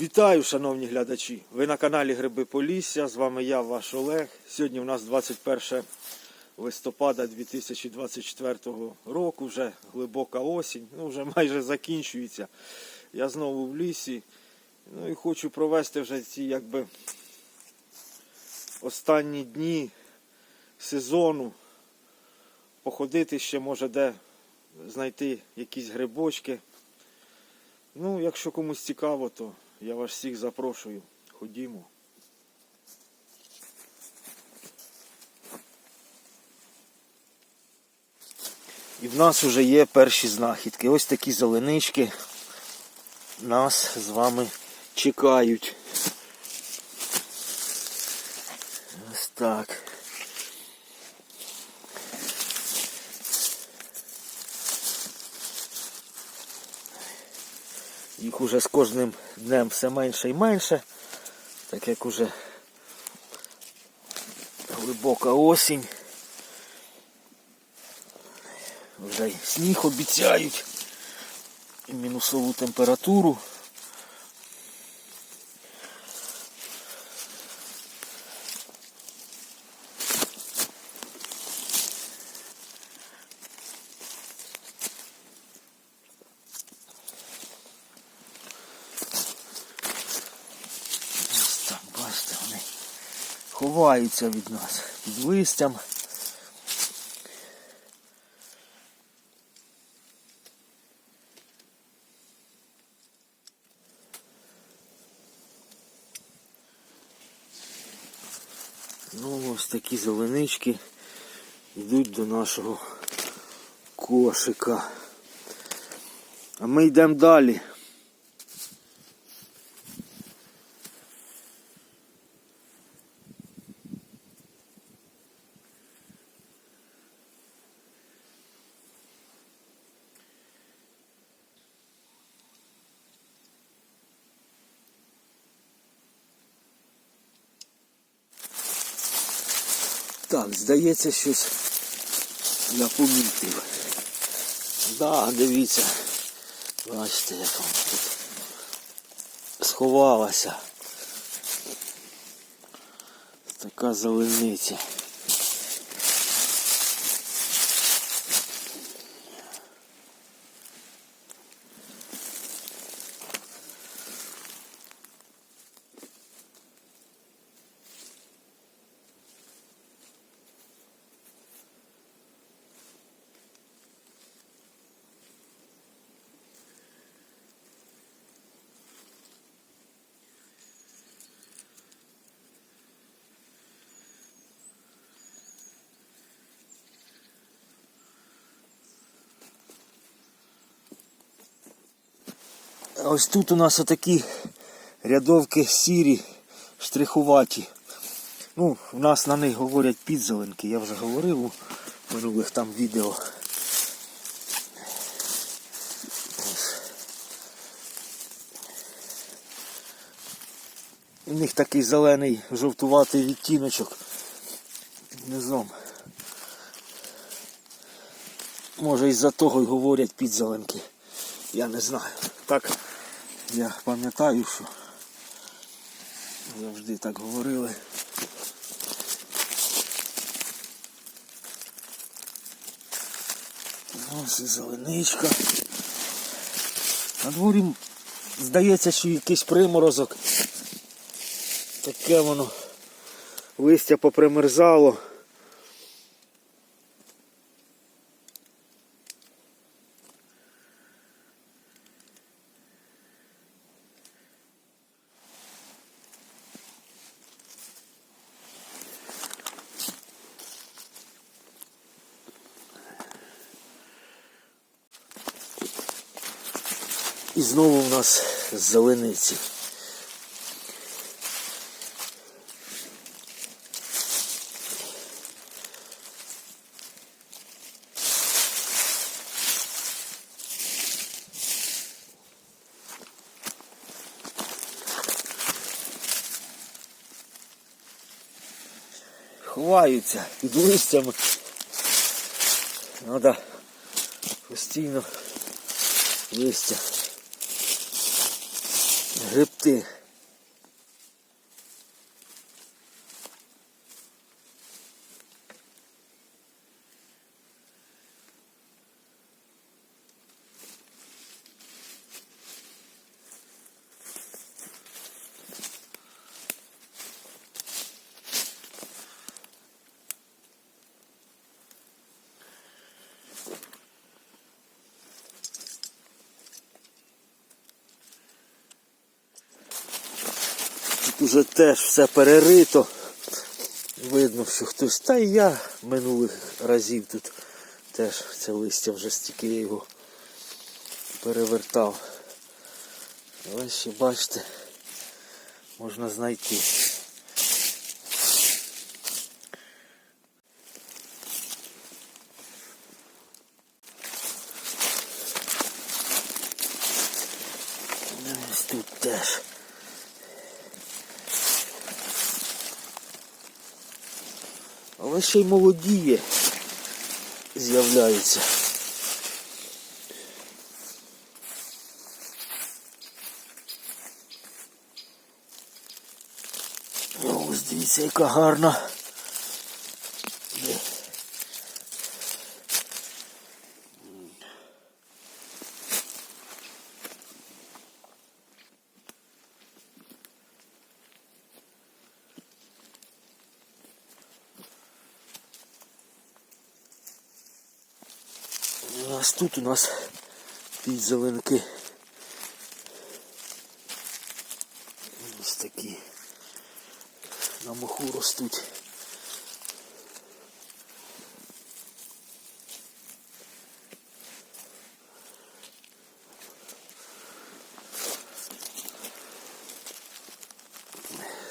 Вітаю, шановні глядачі! Ви на каналі Гриби Полісся. З вами я, ваш Олег. Сьогодні у нас 21 листопада 2024 року, вже глибока осінь, ну вже майже закінчується. Я знову в лісі. Ну і хочу провести вже ці якби останні дні сезону. Походити ще може де знайти якісь грибочки. Ну, якщо комусь цікаво, то я вас всіх запрошую. Ходімо. І в нас вже є перші знахідки. Ось такі зеленички нас з вами чекають. Ось так. Їх уже з кожним днем все менше і менше, так як уже глибока осінь. Вже сніг обіцяють і мінусову температуру. Ось там, бачите, вони ховаються від нас під листям. Ну, ось такі зеленички йдуть до нашого кошика. А ми йдемо далі. Так, здається, щось я помітив. Да, дивіться. Бачите, як вона тут сховалася. Така зелениця. Ось тут у нас отакі рядовки сірі, штрихуваті. Ну, у нас на них говорять підзеленки, я вже говорив у минулих там відео. У них такий зелений жовтуватий відтіночок під низом. Може із-за того й говорять підзеленки. Я не знаю. Так я пам'ятаю, що завжди так говорили. Ось і зеленичка. На дворі здається, що якийсь приморозок. Таке воно листя попримерзало. І нас зелениці. Ховаються під листями. Треба постійно листя Грибти. Уже теж все перерито. Видно, що хтось. Та і я минулих разів тут теж це листя вже стільки я його перевертав. Але ще бачите, можна знайти. Ну, Ось тут теж. Але ще й молодіє з'являються. Ось дивіться, яка гарна. Є. Нас тут у нас підзеленки. Ось такі на моху ростуть.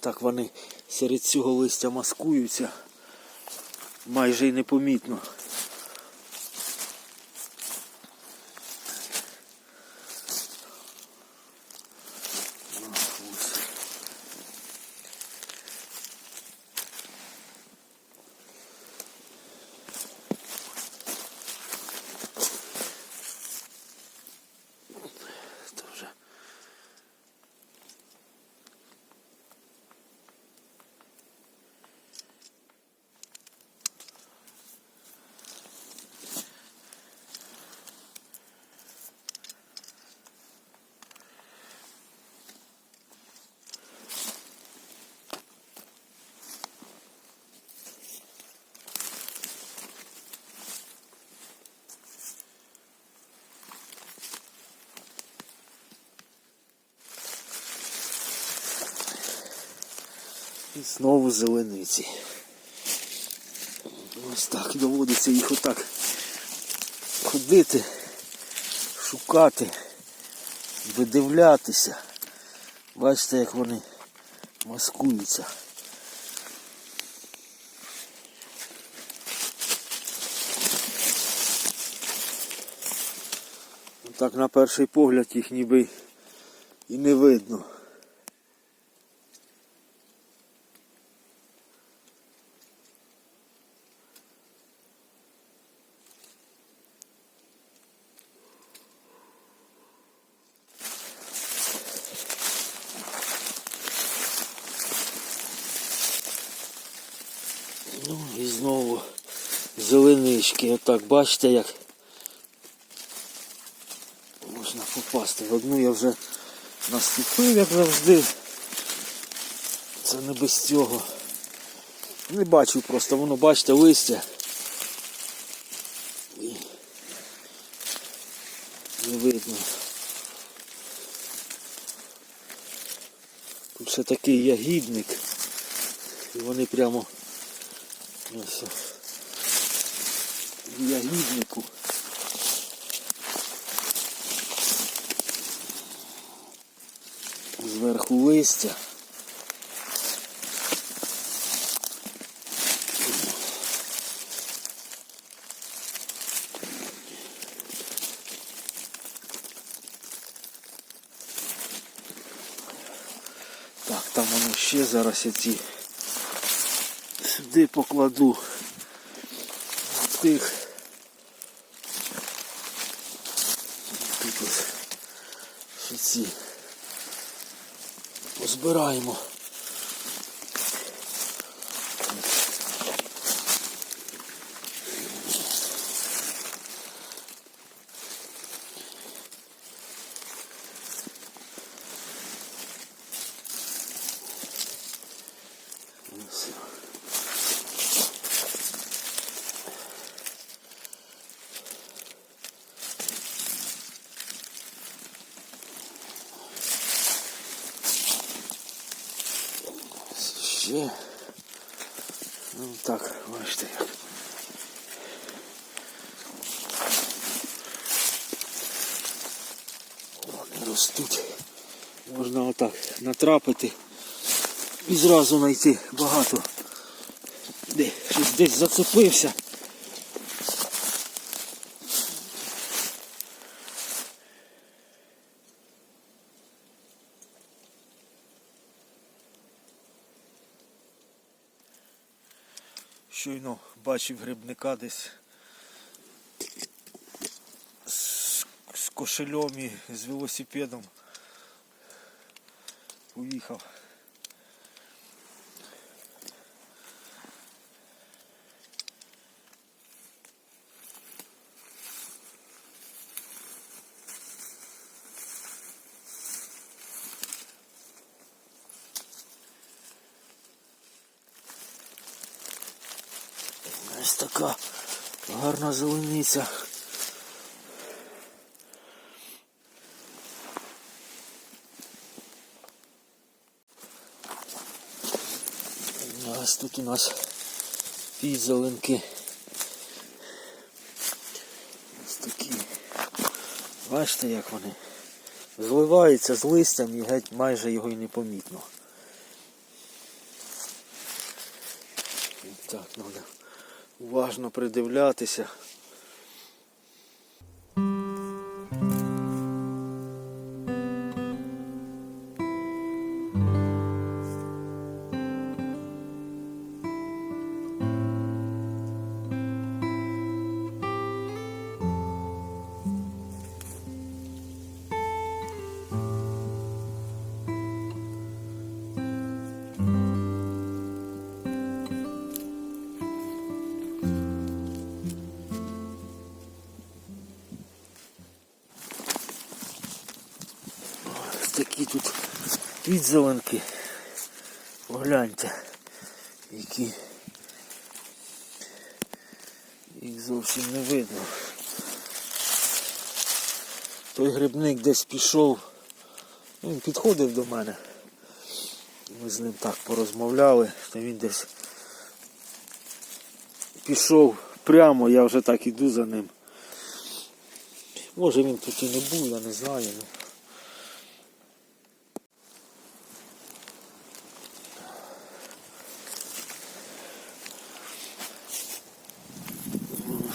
Так вони серед цього листя маскуються майже й непомітно. І знову зелениці. Ось так доводиться їх отак ходити, шукати, видивлятися. Бачите, як вони маскуються. Так на перший погляд їх ніби і не видно. Ну і знову зеленички. Отак бачите як можна попасти. В одну я вже наступив, як завжди. Це не без цього. Не бачу просто, воно бачите листя. І не видно. Тут ще такий ягідник. І вони прямо ось в ягіднику. Зверху листя. Так, там воно ще зараз я ці сюди покладу тих. Молодці. Позбираємо. Ще. Ну так, бачите як. Вони ростуть. Можна отак натрапити і зразу знайти багато. Де, щось десь зацепився. Бачив грибника десь з, з кошельом і з велосипедом. Уїхав. Ось така гарна зелениця. Ось тут у нас підзеленки. Ось такі. Бачите, як вони зливаються з листям і геть майже його і не помітно. Так, треба уважно придивлятися. Підзеленки. Погляньте, які їх зовсім не видно. Той грибник десь пішов, ну, він підходив до мене. Ми з ним так порозмовляли, то він десь пішов прямо, я вже так іду за ним. Може він тут і не був, я не знаю. Ну.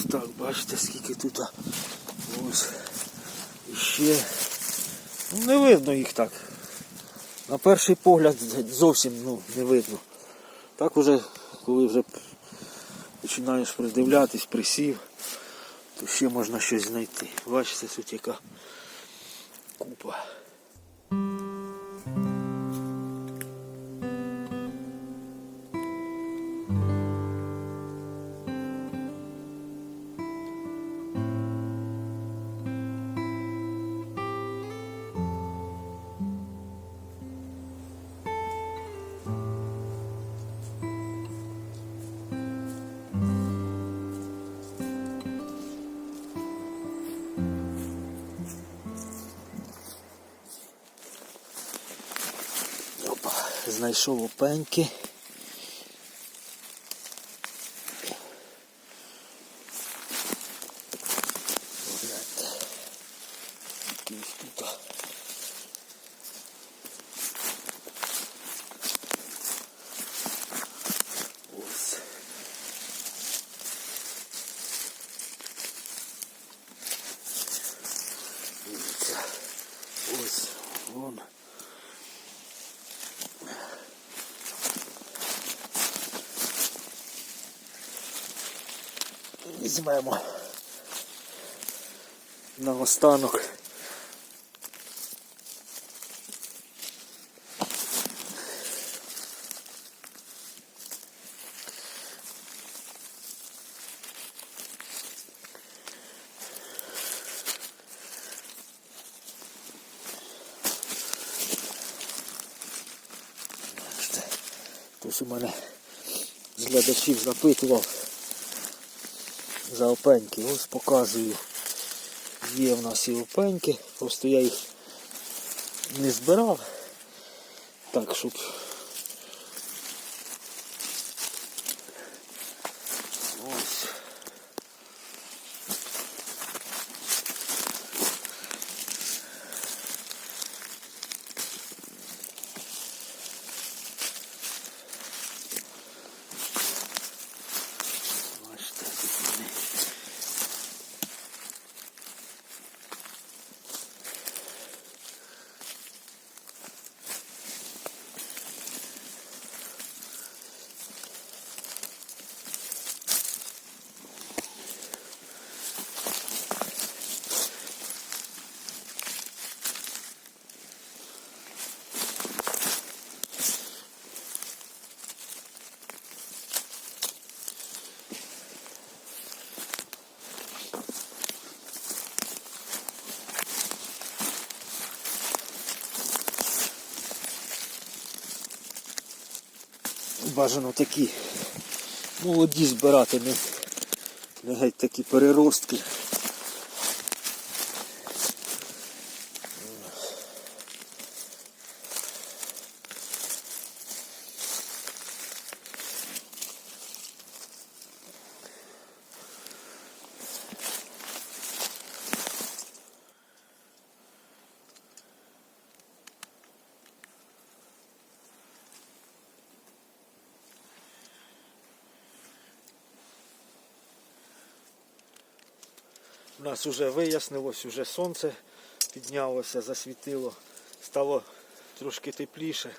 Ось так, бачите, скільки тут. Ось. І ще. Ну, не видно їх так. На перший погляд зовсім ну, не видно. Так уже, коли вже починаєш придивлятись, присів, то ще можна щось знайти. Бачите, тут яка купа. Знайшов опеньки. Погляньте. Якийсь тут. візьмемо. На останок. Хтось у мене з глядачів запитував за опеньки. Ось показую. Є в нас і опеньки, просто я їх не збирав. Так, щоб Бажано такі молоді збирати, не, не геть такі переростки. У нас вже вияснилось, вже сонце піднялося, засвітило, стало трошки тепліше.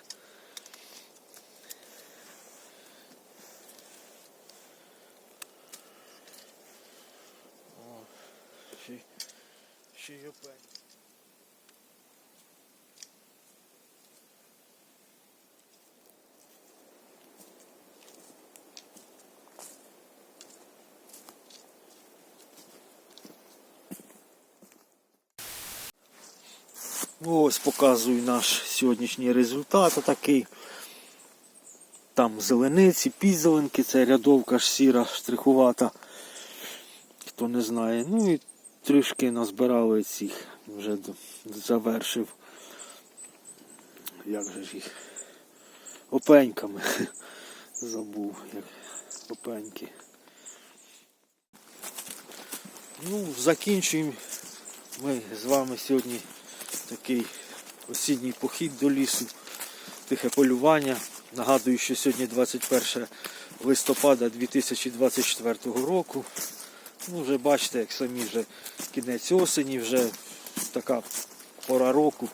Ось показую наш сьогоднішній результат такий. Там зелениці, пізеленки, це рядовка ж сіра штрихувата. Хто не знає. Ну і трішки назбирали цих, вже завершив. Як же ж їх? Опеньками. Забув, як опеньки. Ну, закінчуємо ми з вами сьогодні такий осінній похід до лісу, тихе полювання. Нагадую, що сьогодні 21 листопада 2024 року. Ну, вже бачите, як самі вже кінець осені, вже така пора року.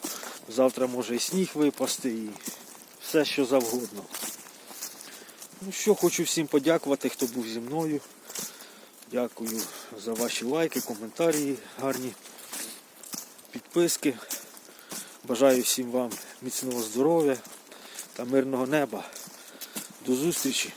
Завтра може і сніг випасти, і все що завгодно. Ну що, хочу всім подякувати, хто був зі мною. Дякую за ваші лайки, коментарі гарні, підписки. Бажаю всім вам міцного здоров'я та мирного неба. До зустрічі!